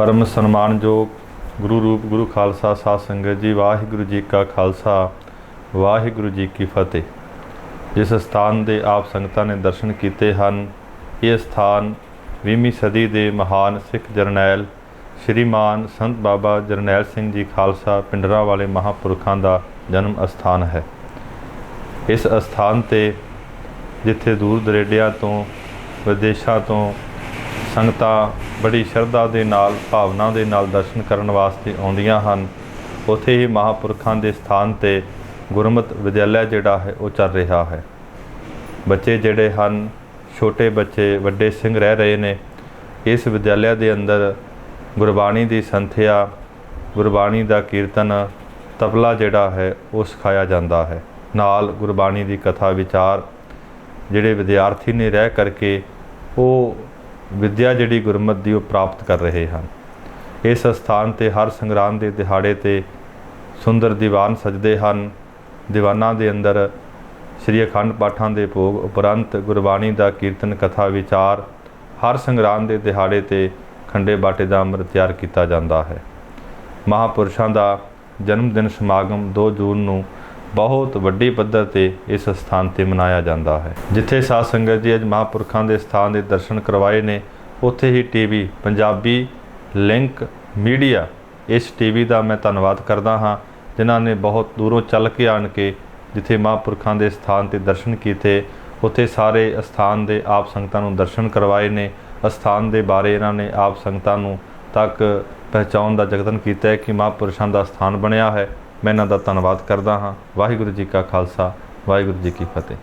ਪਰਮ ਸਨਮਾਨਯੋਗ ਗੁਰੂ ਰੂਪ, ਗੁਰੂ ਖਾਲਸਾ, ਸਾਧ ਸੰਗਤ ਜੀ, ਵਾਹਿਗੁਰੂ ਜੀ ਕਾ ਖਾਲਸਾ, ਵਾਹਿਗੁਰੂ ਜੀ ਕੀ ਫਤਿਹ। ਜਿਸ ਸਥਾਨ ਦੇ ਆਪ ਸੰਗਤਾਂ ਨੇ ਦਰਸ਼ਨ ਕੀਤੇ ਹਨ, ਇਹ ਸਥਾਨ 20ਵੀਂ ਸਦੀ ਦੇ ਮਹਾਨ ਸਿੱਖ ਜਰਨੈਲ ਸ਼੍ਰੀਮਾਨ ਸੰਤ ਬਾਬਾ ਜਰਨੈਲ ਸਿੰਘ ਜੀ ਖਾਲਸਾ ਪਿੰਡਰਾ ਵਾਲੇ ਮਹਾਪੁਰਖਾਂ ਦਾ ਜਨਮ ਅਸਥਾਨ ਹੈ। ਇਸ ਅਸਥਾਨ ਤੇ ਜਿੱਥੇ ਦੂਰ ਦਰੇਡਿਆਂ ਤੋਂ, ਵਿਦੇਸ਼ਾਂ ਤੋਂ ਸੰਗਤਾਂ ਬੜੀ ਸ਼ਰਧਾ ਦੇ ਨਾਲ, ਭਾਵਨਾ ਦੇ ਨਾਲ ਦਰਸ਼ਨ ਕਰਨ ਵਾਸਤੇ ਆਉਂਦੀਆਂ ਹਨ। ਉੱਥੇ ਹੀ ਮਹਾਪੁਰਖਾਂ ਦੇ ਸਥਾਨ ਤੇ ਗੁਰਮਤ ਵਿਦਿਆਲਿਆ ਜਿਹੜਾ ਹੈ, ਉਹ ਚੱਲ ਰਿਹਾ ਹੈ। ਬੱਚੇ ਜਿਹੜੇ ਹਨ, ਛੋਟੇ ਬੱਚੇ, ਵੱਡੇ ਸਿੰਘ ਰਹਿ ਰਹੇ ਨੇ। ਇਸ ਵਿਦਿਆਲਿਆ ਦੇ ਅੰਦਰ ਗੁਰਬਾਣੀ ਦੀ ਸੰਥਿਆ, ਗੁਰਬਾਣੀ ਦਾ ਕੀਰਤਨ, ਤਬਲਾ ਜਿਹੜਾ ਹੈ, ਉਹ ਸਿਖਾਇਆ ਜਾਂਦਾ ਹੈ। ਨਾਲ ਗੁਰਬਾਣੀ ਦੀ ਕਥਾ ਵਿਚਾਰ, ਜਿਹੜੇ ਵਿਦਿਆਰਥੀ ਨੇ ਰਹਿ ਕਰਕੇ, ਉਹ ਵਿੱਦਿਆ ਜਿਹੜੀ ਗੁਰਮਤ ਦੀ ਉਹ ਪ੍ਰਾਪਤ ਕਰ ਰਹੇ ਹਨ। ਇਸ ਸਥਾਨ ਤੇ ਹਰ ਸੰਗਰਾਮ ਦੇ ਦਿਹਾੜੇ ਤੇ ਸੁੰਦਰ ਦੀਵਾਨ ਸਜਦੇ ਹਨ। ਦੀਵਾਨਾਂ ਦੇ ਅੰਦਰ ਸ੍ਰੀ ਅਖੰਡ ਪਾਠਾਂ ਦੇ ਭੋਗ ਉਪਰੰਤ ਗੁਰਬਾਣੀ ਦਾ ਕੀਰਤਨ, ਕਥਾ, ਵਿਚਾਰ ਹਰ ਸੰਗਰਾਮ ਦੇ ਦਿਹਾੜੇ ਤੇ ਖੰਡੇ ਬਾਟੇ ਦਾ ਅੰਮ੍ਰਿਤ ਤਿਆਰ ਕੀਤਾ ਜਾਂਦਾ ਹੈ। ਮਹਾਪੁਰਸ਼ਾਂ ਦਾ ਜਨਮ ਦਿਨ ਸਮਾਗਮ 2 ਜੂਨ ਨੂੰ ਬਹੁਤ ਵੱਡੀ ਪੱਧਰ ਤੇ ਇਸ ਸਥਾਨ ਤੇ ਮਨਾਇਆ ਜਾਂਦਾ ਹੈ। ਜਿੱਥੇ ਸਾਧ ਸੰਗਤ ਜੀ ਅੱਜ ਮਹਾਪੁਰਖਾਂ ਦੇ ਸਥਾਨ ਦੇ ਦਰਸ਼ਨ ਕਰਵਾਏ ਨੇ, ਉੱਥੇ ਹੀ ਟੀਵੀ ਪੰਜਾਬੀ ਲਿੰਕ ਮੀਡੀਆ, ਇਸ ਟੀਵੀ ਦਾ ਮੈਂ ਧੰਨਵਾਦ ਕਰਦਾ ਹਾਂ, ਜਿਨ੍ਹਾਂ ਨੇ ਬਹੁਤ ਦੂਰੋਂ ਚੱਲ ਕੇ ਆਣ ਕੇ ਜਿੱਥੇ ਮਹਾਪੁਰਖਾਂ ਦੇ ਸਥਾਨ ਤੇ ਦਰਸ਼ਨ ਕੀਤੇ, ਉੱਥੇ ਸਾਰੇ ਅਸਥਾਨ ਦੇ ਆਪ ਸੰਗਤਾਂ ਨੂੰ ਦਰਸ਼ਨ ਕਰਵਾਏ ਨੇ। ਅਸਥਾਨ ਦੇ ਬਾਰੇ ਇਹਨਾਂ ਨੇ ਆਪ ਸੰਗਤਾਂ ਨੂੰ ਤੱਕ ਪਹਿਚਾਉਣ ਦਾ ਯਤਨ ਕੀਤਾ ਹੈ ਕਿ ਮਹਾਪੁਰਸ਼ਾਂ ਦਾ ਸਥਾਨ ਬਣਿਆ ਹੈ। ਮੈਂ ਇਹਨਾਂ ਦਾ ਧੰਨਵਾਦ ਕਰਦਾ ਹਾਂ। ਵਾਹਿਗੁਰੂ ਜੀ ਕਾ ਖਾਲਸਾ ਵਾਹਿਗੁਰੂ ਜੀ ਕੀ ਫਤਿਹ।